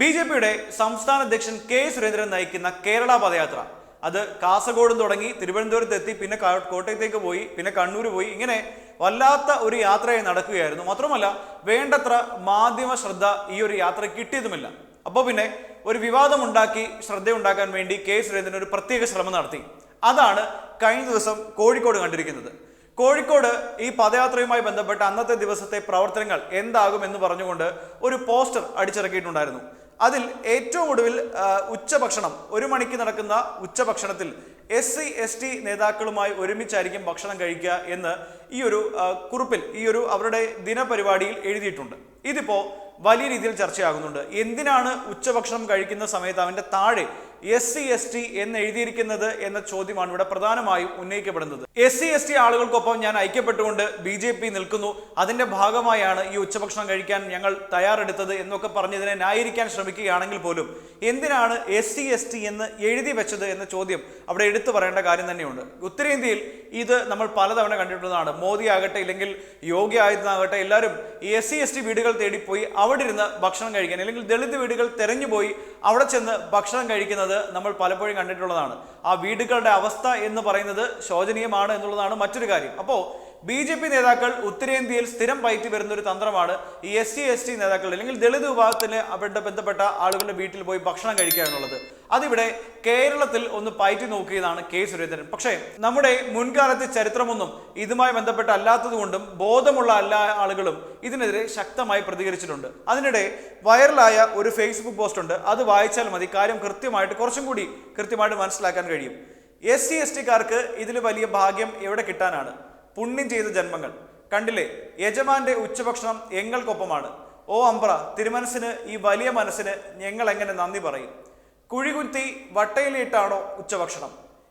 B J പിയുടെ സംസ്ഥാന അധ്യക്ഷൻ കെ സുരേന്ദ്രൻ നയിക്കുന്ന കേരള പദയാത്ര. അത് കാസർഗോഡ് തുടങ്ങി തിരുവനന്തപുരത്ത് എത്തി പിന്നെ കോട്ടയത്തേക്ക് പോയി പിന്നെ കണ്ണൂർ പോയി. ഇങ്ങനെ വല്ലാത്ത ഒരു യാത്രയായി നടക്കുകയായിരുന്നു. മാത്രമല്ല വേണ്ടത്ര മാധ്യമ ശ്രദ്ധ ഈ ഒരു യാത്ര കിട്ടിയതുമില്ല. അപ്പോൾ പിന്നെ ഒരു വിവാദമുണ്ടാക്കി ശ്രദ്ധയുണ്ടാക്കാൻ വേണ്ടി കെ സുരേന്ദ്രൻ ഒരു പ്രത്യേക ശ്രമം നടത്തി. അതാണ് കഴിഞ്ഞ ദിവസം കോഴിക്കോട് കണ്ടിരിക്കുന്നത്. കോഴിക്കോട് ഈ പദയാത്രയുമായി ബന്ധപ്പെട്ട അന്നത്തെ ദിവസത്തെ പ്രവർത്തനങ്ങൾ എന്താകും എന്ന് പറഞ്ഞുകൊണ്ട് ഒരു പോസ്റ്റർ അടിച്ചിറക്കിയിട്ടുണ്ടായിരുന്നു. അതിൽ ഏറ്റവും ഒടുവിൽ ഉച്ചഭക്ഷണം. ഒരു മണിക്ക് നടക്കുന്ന ഉച്ചഭക്ഷണത്തിൽ എസ് സി എസ് ടി നേതാക്കളുമായി ഒരുമിച്ചായിരിക്കും ഭക്ഷണം കഴിക്കുക എന്ന് ഈ ഒരു കുറിപ്പിൽ ഈ ഒരു അവരുടെ ദിനപരിപാടിയിൽ എഴുതിയിട്ടുണ്ട്. ഇതിപ്പോൾ വലിയ രീതിയിൽ ചർച്ചയാകുന്നുണ്ട്. എന്തിനാണ് ഉച്ചഭക്ഷണം കഴിക്കുന്ന സമയത്ത് അവന്റെ താഴെ എസ് സി എസ് ടി എന്ന് എഴുതിയിരിക്കുന്നത് എന്ന ചോദ്യമാണ് ഇവിടെ പ്രധാനമായും ഉന്നയിക്കപ്പെടുന്നത്. എസ് സി എസ് ടി ആളുകൾക്കൊപ്പം ഞാൻ ഐക്യപ്പെട്ടുകൊണ്ട് ബി ജെ പി നിൽക്കുന്നു. അതിന്റെ ഭാഗമായാണ് ഈ ഉച്ചഭക്ഷണം കഴിക്കാൻ ഞങ്ങൾ തയ്യാറെടുത്തത് എന്നൊക്കെ പറഞ്ഞതിനെ ന്യായീകരിക്കാൻ ശ്രമിക്കുകയാണെങ്കിൽ പോലും എന്തിനാണ് എസ് സി എസ് ടി എന്ന് എഴുതി വെച്ചത് എന്ന ചോദ്യം അവിടെ എടുത്തു പറയേണ്ട കാര്യം തന്നെയുണ്ട്. ഉത്തരേന്ത്യയിൽ ഇത് നമ്മൾ പലതവണ കണ്ടിട്ടുള്ളതാണ്. മോദി ആകട്ടെ ഇല്ലെങ്കിൽ യോഗി ആദിത്യനാകട്ടെ എല്ലാവരും എസ് സി എസ് ടി വീടുകൾ തേടിപ്പോയി അവിടെ ഇരുന്ന് ഭക്ഷണം കഴിക്കാൻ അല്ലെങ്കിൽ ദളിത് വീടുകൾ തെരഞ്ഞുപോയി അവിടെ ചെന്ന് ഭക്ഷണം കഴിക്കുന്നത് നമ്മൾ പലപ്പോഴും കണ്ടിട്ടുള്ളതാണ്. ആ വീടുകളുടെ അവസ്ഥ എന്ന് പറയുന്നത് ശോചനീയമാണ് എന്നുള്ളതാണ് മറ്റൊരു കാര്യം. അപ്പോൾ ബി ജെ പി നേതാക്കൾ ഉത്തരേന്ത്യയിൽ സ്ഥിരം പയറ്റി വരുന്ന ഒരു തന്ത്രമാണ് ഈ എസ് സി എസ് ടി നേതാക്കൾ അല്ലെങ്കിൽ ദളിത് വിഭാഗത്തിന് അവരുടെ ബന്ധപ്പെട്ട ആളുകളുടെ വീട്ടിൽ പോയി ഭക്ഷണം കഴിക്കുക എന്നുള്ളത്. അതിവിടെ കേരളത്തിൽ ഒന്ന് പയറ്റി നോക്കിയതാണ് കെ സുരേന്ദ്രൻ. പക്ഷേ നമ്മുടെ മുൻകാലത്തെ ചരിത്രമൊന്നും ഇതുമായി ബന്ധപ്പെട്ട അല്ലാത്തതുകൊണ്ടും ബോധമുള്ള എല്ലാ ആളുകളും ഇതിനെതിരെ ശക്തമായി പ്രതികരിച്ചിട്ടുണ്ട്. അതിനിടെ വൈറലായ ഒരു ഫേസ്ബുക്ക് പോസ്റ്റ് ഉണ്ട്. അത് വായിച്ചാൽ മതി. കാര്യം കൃത്യമായിട്ട് കുറച്ചും കൂടി കൃത്യമായിട്ട് മനസ്സിലാക്കാൻ കഴിയും. എസ് സി എസ് ടിക്കാർക്ക് ഇതിൽ വലിയ ഭാഗ്യം എവിടെ കിട്ടാനാണ്? പുണ്യം ചെയ്ത ജന്മങ്ങൾ. കണ്ടില്ലേ? യജമാന്റെ ഉച്ചഭക്ഷണം എങ്ങൾക്കൊപ്പമാണ്? ഓ അമ്പ്ര തിരുമനസിന് ഈ വലിയ മനസ്സിന് ഞങ്ങൾ എങ്ങനെ നന്ദി പറയും? കുഴികുത്തി വട്ടയിലിട്ടാണോ ഉച്ചഭക്ഷണം?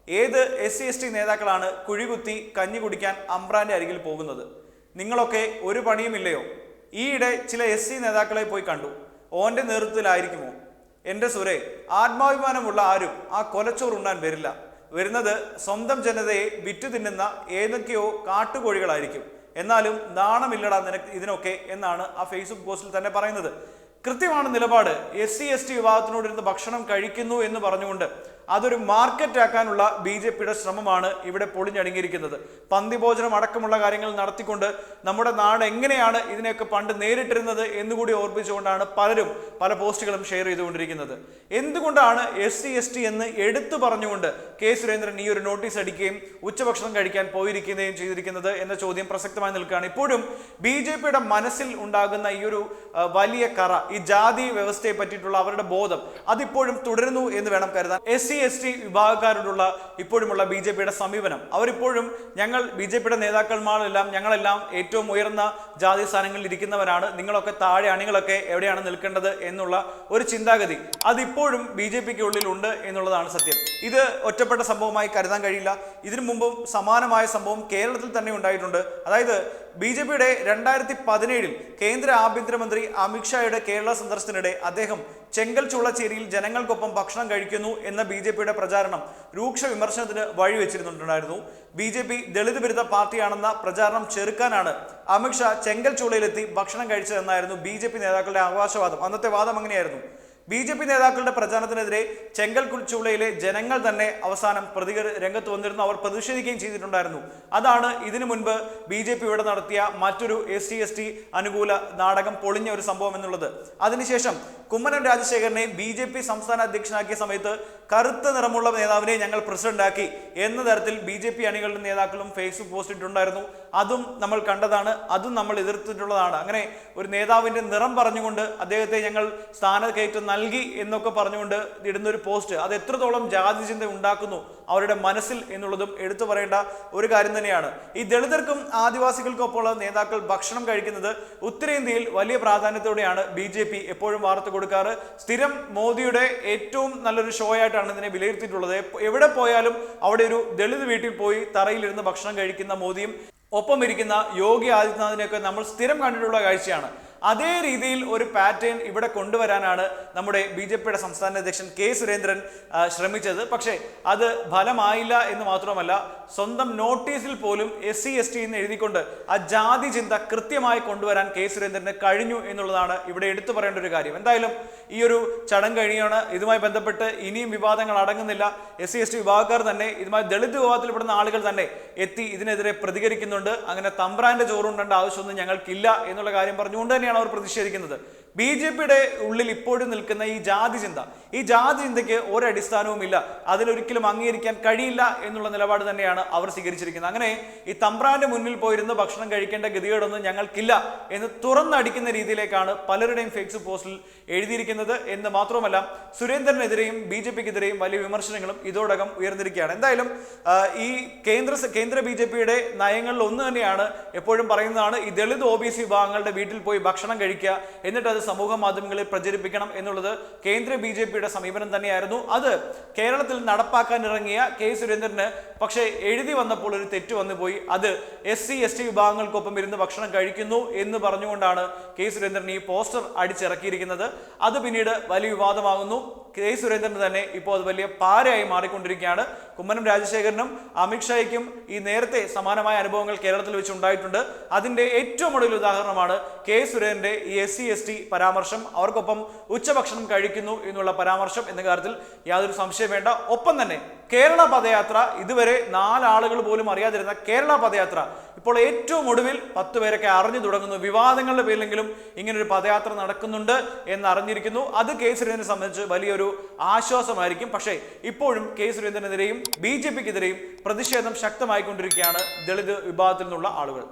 ഏത് എസ് സി എസ് ടി നേതാക്കളാണ് കുഴികുത്തി കഞ്ഞി കുടിക്കാൻ അമ്പ്രാന്റെ അരികിൽ പോകുന്നത്? നിങ്ങളൊക്കെ ഒരു പണിയുമില്ലയോ? ഈയിടെ ചില എസ് സി നേതാക്കളെ പോയി കണ്ടു. ഓന്റെ നേതൃത്വത്തിലായിരിക്കുമോ? എന്റെ സുരേ ആത്മാഭിമാനമുള്ള ആരും ആ കൊലച്ചോറ് ഉണ്ണാൻ വരില്ല. വരുന്നത് സ്വന്തം ജനതയെ വിറ്റു തിന്നുന്ന ഏതൊക്കെയോ കാട്ടുകോഴികളായിരിക്കും. എന്നാലും നാണമില്ലടാ നിനക്ക് ഇതിനൊക്കെ എന്നാണ് ആ ഫേസ്ബുക്ക് പോസ്റ്റിൽ തന്നെ പറയുന്നത്. കൃത്യമാണ് നിലപാട്. എസ് സി എസ് ടി വിഭാഗത്തിനോടിരുന്ന് ഭക്ഷണം കഴിക്കുന്നു എന്ന് പറഞ്ഞുകൊണ്ട് അതൊരു മാർക്കറ്റ് ആക്കാനുള്ള ബി ജെ പിയുടെ ശ്രമമാണ് ഇവിടെ പൊളിഞ്ഞടങ്ങിയിരിക്കുന്നത്. പന്തിഭോജനം അടക്കമുള്ള കാര്യങ്ങൾ നടത്തിക്കൊണ്ട് നമ്മുടെ നാട് എങ്ങനെയാണ് ഇതിനെയൊക്കെ പണ്ട് നേരിട്ടിരുന്നത് എന്നുകൂടി ഓർപ്പിച്ചുകൊണ്ടാണ് പലരും പല പോസ്റ്റുകളും ഷെയർ ചെയ്തുകൊണ്ടിരിക്കുന്നത്. എന്തുകൊണ്ടാണ് എസ് സി എസ് ടി എന്ന് എടുത്തു പറഞ്ഞുകൊണ്ട് കെ സുരേന്ദ്രൻ ഈ ഒരു നോട്ടീസ് അടിക്കുകയും ഉച്ചഭക്ഷണം കഴിക്കാൻ പോയിരിക്കുകയും ചെയ്തിരിക്കുന്നത് എന്ന ചോദ്യം പ്രസക്തമായി നിൽക്കുകയാണ്. ഇപ്പോഴും ബി ജെ പിയുടെ മനസ്സിൽ ഉണ്ടാകുന്ന ഈ ഒരു വലിയ കറ ഈ ജാതി വ്യവസ്ഥയെ പറ്റിയിട്ടുള്ള അവരുടെ ബോധം അതിപ്പോഴും തുടരുന്നു എന്ന് വേണം കരുതാൻ. എസ് സി എസ് ടി വിഭാഗക്കാരോടുള്ള ഇപ്പോഴുമുള്ള ബി ജെ പിയുടെ സമീപനം. അവരിപ്പോഴും ഞങ്ങൾ ബി ജെ പിയുടെ നേതാക്കന്മാരെല്ലാം ഞങ്ങളെല്ലാം ഏറ്റവും ഉയർന്ന ജാതി സ്ഥാനങ്ങളിൽ ഇരിക്കുന്നവരാണ്. നിങ്ങളൊക്കെ താഴെ അണികളൊക്കെ എവിടെയാണ് നിൽക്കേണ്ടത് എന്നുള്ള ഒരു ചിന്താഗതി അതിപ്പോഴും ബി ജെ പിക്ക് ഉള്ളിൽ ഉണ്ട് എന്നുള്ളതാണ് സത്യം. ഇത് ഒറ്റപ്പെട്ട സംഭവമായി കരുതാൻ കഴിയില്ല. ഇതിനു മുമ്പും സമാനമായ സംഭവം കേരളത്തിൽ തന്നെ ഉണ്ടായിട്ടുണ്ട്. അതായത് ബി ജെ പിയുടെ രണ്ടായിരത്തി പതിനേഴിൽ കേന്ദ്ര ആഭ്യന്തരമന്ത്രി അമിത്ഷായുടെ കേരള സന്ദർശനത്തിനിടെ അദ്ദേഹം ചെങ്കൽ ചുള്ളച്ചേരിയിൽ ജനങ്ങൾക്കൊപ്പം ഭക്ഷണം കഴിക്കുന്നു എന്ന ബി ജെ പിയുടെ പ്രചാരണം രൂക്ഷ വിമർശനത്തിന് വഴിവെച്ചിരുന്നുണ്ടായിരുന്നു ബി ജെ പി ദളിത് വിരുദ്ധ പാർട്ടിയാണെന്ന പ്രചാരണം ചെറുക്കാനാണ് അമിത്ഷാ ചെങ്കൽ ചൂളയിലെത്തി ഭക്ഷണം കഴിച്ചതെന്നായിരുന്നു ബി ജെ പി നേതാക്കളുടെ അവകാശവാദം അന്നത്തെ വാദം അങ്ങനെയായിരുന്നു. ബി ജെ പി നേതാക്കളുടെ പ്രചാരണത്തിനെതിരെ ചെങ്കൽ കുൽച്ചുളയിലെ ജനങ്ങൾ തന്നെ അവസാനം പ്രതി രംഗത്ത് വന്നിരുന്നു. അവർ പ്രതിഷേധിക്കുകയും ചെയ്തിട്ടുണ്ടായിരുന്നു. അതാണ് ഇതിനു മുൻപ് ബി ജെ പി ഇവിടെ നടത്തിയ മറ്റൊരു എസ് ടി എസ് ടി അനുകൂല നാടകം പൊളിഞ്ഞ ഒരു സംഭവം എന്നുള്ളത്. അതിനുശേഷം കുമ്മനം രാജശേഖരനെ ബി ജെ പി സംസ്ഥാന അധ്യക്ഷനാക്കിയ സമയത്ത് കറുത്ത നിറമുള്ള നേതാവിനെ ഞങ്ങൾ പ്രസിഡന്റാക്കി എന്ന തരത്തിൽ ബി ജെ പി അണികളുടെ നേതാക്കളും ഫേസ്ബുക്ക് പോസ്റ്റ് ഇട്ടുണ്ടായിരുന്നു അതും നമ്മൾ കണ്ടതാണ്. അതും നമ്മൾ എതിർത്തിട്ടുള്ളതാണ്. അങ്ങനെ ഒരു നേതാവിന്റെ നിറം പറഞ്ഞുകൊണ്ട് അദ്ദേഹത്തെ ഞങ്ങൾ സ്ഥാനക്കയറ്റം നൽകി എന്നൊക്കെ പറഞ്ഞുകൊണ്ട് ഇടുന്ന ഒരു പോസ്റ്റ്. അത് എത്രത്തോളം ജാതി ചിന്ത ഉണ്ടാക്കുന്നു അവരുടെ മനസ്സിൽ എന്നുള്ളതും എടുത്തു പറയേണ്ട ഒരു കാര്യം തന്നെയാണ്. ഈ ദളിതർക്കും ആദിവാസികൾക്കൊപ്പമുള്ള നേതാക്കൾ ഭക്ഷണം കഴിക്കുന്നത് ഉത്തരേന്ത്യയിൽ വലിയ പ്രാധാന്യത്തോടെയാണ് ബി എപ്പോഴും വാർത്ത കൊടുക്കാറ്. സ്ഥിരം മോദിയുടെ ഏറ്റവും നല്ലൊരു ഷോ ആയിട്ടാണ് ഇതിനെ വിലയിരുത്തിയിട്ടുള്ളത്. എവിടെ പോയാലും അവിടെ ഒരു ദളിത് വീട്ടിൽ പോയി തറയിലിരുന്ന് ഭക്ഷണം കഴിക്കുന്ന മോദിയും ഒപ്പം ഇരിക്കുന്ന യോഗി ആദിത്യനാഥിനെയൊക്കെ നമ്മൾ സ്ഥിരം കണ്ടിട്ടുള്ള കാഴ്ചയാണ്. അതേ രീതിയിൽ ഒരു പാറ്റേൺ ഇവിടെ കൊണ്ടുവരാനാണ് നമ്മുടെ ബി ജെ പിയുടെ സംസ്ഥാന അധ്യക്ഷൻ കെ സുരേന്ദ്രൻ ശ്രമിച്ചത്. പക്ഷേ അത് ഫലമായില്ല എന്ന് മാത്രമല്ല സ്വന്തം നോട്ടീസിൽ പോലും എസ് സി എസ് ടി എന്ന് എഴുതിക്കൊണ്ട് ആ ജാതി ചിന്ത കൃത്യമായി കൊണ്ടുവരാൻ കെ സുരേന്ദ്രന് കഴിഞ്ഞു എന്നുള്ളതാണ് ഇവിടെ എടുത്തു പറയേണ്ട ഒരു കാര്യം. എന്തായാലും ഈ ഒരു ചടങ്ങ് കഴിയാണ് ഇതുമായി ബന്ധപ്പെട്ട് ഇനിയും വിവാദങ്ങൾ അടങ്ങുന്നില്ല. എസ് സി എസ് ടി വിഭാഗക്കാർ തന്നെ ഇതുമായി ദളിത് വിഭാഗത്തിൽപ്പെടുന്ന ആളുകൾ തന്നെ എത്തി ഇതിനെതിരെ പ്രതികരിക്കുന്നുണ്ട്. അങ്ങനെ തമ്പ്രാന്റെ ചോറുണ്ടേണ്ട ആവശ്യമൊന്നും ഞങ്ങൾക്കില്ല എന്നുള്ള കാര്യം പറഞ്ഞുകൊണ്ട് തന്നെയാണ് അവർ പ്രതിഷേധിക്കുന്നത്. ബി ജെ പിയുടെ ഉള്ളിൽ ഇപ്പോഴും നിൽക്കുന്ന ഈ ജാതി ചിന്ത ഈ ജാതി ചിന്തയ്ക്ക് ഒരടിസ്ഥാനവും ഇല്ല അതിലൊരിക്കലും അംഗീകരിക്കാൻ കഴിയില്ല എന്നുള്ള നിലപാട് തന്നെയാണ് അവർ സ്വീകരിച്ചിരിക്കുന്നത്. അങ്ങനെ ഈ തമ്പ്രാന്റെ മുന്നിൽ പോയിരുന്ന് ഭക്ഷണം കഴിക്കേണ്ട ഗതികേടൊന്നും ഞങ്ങൾക്കില്ല എന്ന് തുറന്നടിക്കുന്ന രീതിയിലേക്കാണ് പലരുടെയും ഫേക്സ് പോസ്റ്റിൽ എഴുതിയിരിക്കുന്നത് എന്ന് മാത്രമല്ല സുരേന്ദ്രനെതിരെയും ബി ജെ പിക്കെതിരെയും വലിയ വിമർശനങ്ങളും ഇതോടകം ഉയർന്നിരിക്കുകയാണ്. എന്തായാലും ഈ കേന്ദ്ര കേന്ദ്ര ബി ജെ പിയുടെ നയങ്ങളിൽ ഒന്ന് തന്നെയാണ് എപ്പോഴും പറയുന്നതാണ് ഈ ദളിത് ഒ ബി സി വിഭാഗങ്ങളുടെ വീട്ടിൽ പോയി ഭക്ഷണം കഴിക്കുക എന്നിട്ട് അത് സമൂഹ മാധ്യമങ്ങളിൽ പ്രചരിപ്പിക്കണം എന്നുള്ളത് കേന്ദ്ര ബി ജെ പിയുടെ സമീപനം തന്നെയായിരുന്നു. അത് കേരളത്തിൽ നടപ്പാക്കാൻ ഇറങ്ങിയ കെ സുരേന്ദ്രന് പക്ഷേ എഴുതി വന്നപ്പോൾ ഒരു തെറ്റ് വന്നുപോയി. അത് എസ് സി എസ് ടി വിഭാഗങ്ങൾക്കൊപ്പം ഇരുന്ന് ഭക്ഷണം കഴിക്കുന്നു എന്ന് പറഞ്ഞുകൊണ്ടാണ് കെ സുരേന്ദ്രൻ ഈ പോസ്റ്റർ അടിച്ചിറക്കിയിരിക്കുന്നത്. അത് പിന്നീട് വലിയ വിവാദമാകുന്നു. കെ സുരേന്ദ്രൻ തന്നെ ഇപ്പോൾ അത് വലിയ പാരയായി മാറിക്കൊണ്ടിരിക്കുകയാണ്. കുമ്മനം രാജശേഖരനും അമിത്ഷായ്ക്കും ഈ നേരത്തെ സമാനമായ അനുഭവങ്ങൾ കേരളത്തിൽ വെച്ച് ഉണ്ടായിട്ടുണ്ട്. അതിന്റെ ഏറ്റവും ഒടുവിൽ ഉദാഹരണമാണ് കെ സുരേന്ദ്രന്റെ ഈ എസ് സി എസ് ടി പരാമർശം അവർക്കൊപ്പം ഉച്ചഭക്ഷണം കഴിക്കുന്നു എന്നുള്ള പരാമർശം എന്ന കാര്യത്തിൽ യാതൊരു സംശയം വേണ്ട. ഒപ്പം തന്നെ കേരള പദയാത്ര ഇതുവരെ നാലാളുകൾ പോലും അറിയാതിരുന്ന കേരള പദയാത്ര ഇപ്പോൾ ഏറ്റവും ഒടുവിൽ പത്ത് പേരൊക്കെ അറിഞ്ഞു തുടങ്ങുന്നു. വിവാദങ്ങളുടെ പേരിലെങ്കിലും ഇങ്ങനൊരു പദയാത്ര നടക്കുന്നുണ്ട് എന്ന് അറിഞ്ഞിരിക്കുന്നു അത് കെ സുരേന്ദ്രനെ സംബന്ധിച്ച് വലിയൊരു ആശ്വാസമായിരിക്കും. പക്ഷേ ഇപ്പോഴും കെ സുരേന്ദ്രനെതിരെയും ബി ജെ പിക്കെതിരെയും പ്രതിഷേധം ശക്തമായിക്കൊണ്ടിരിക്കുകയാണ് ദളിത് വിഭാഗത്തിൽ നിന്നുള്ള ആളുകൾ.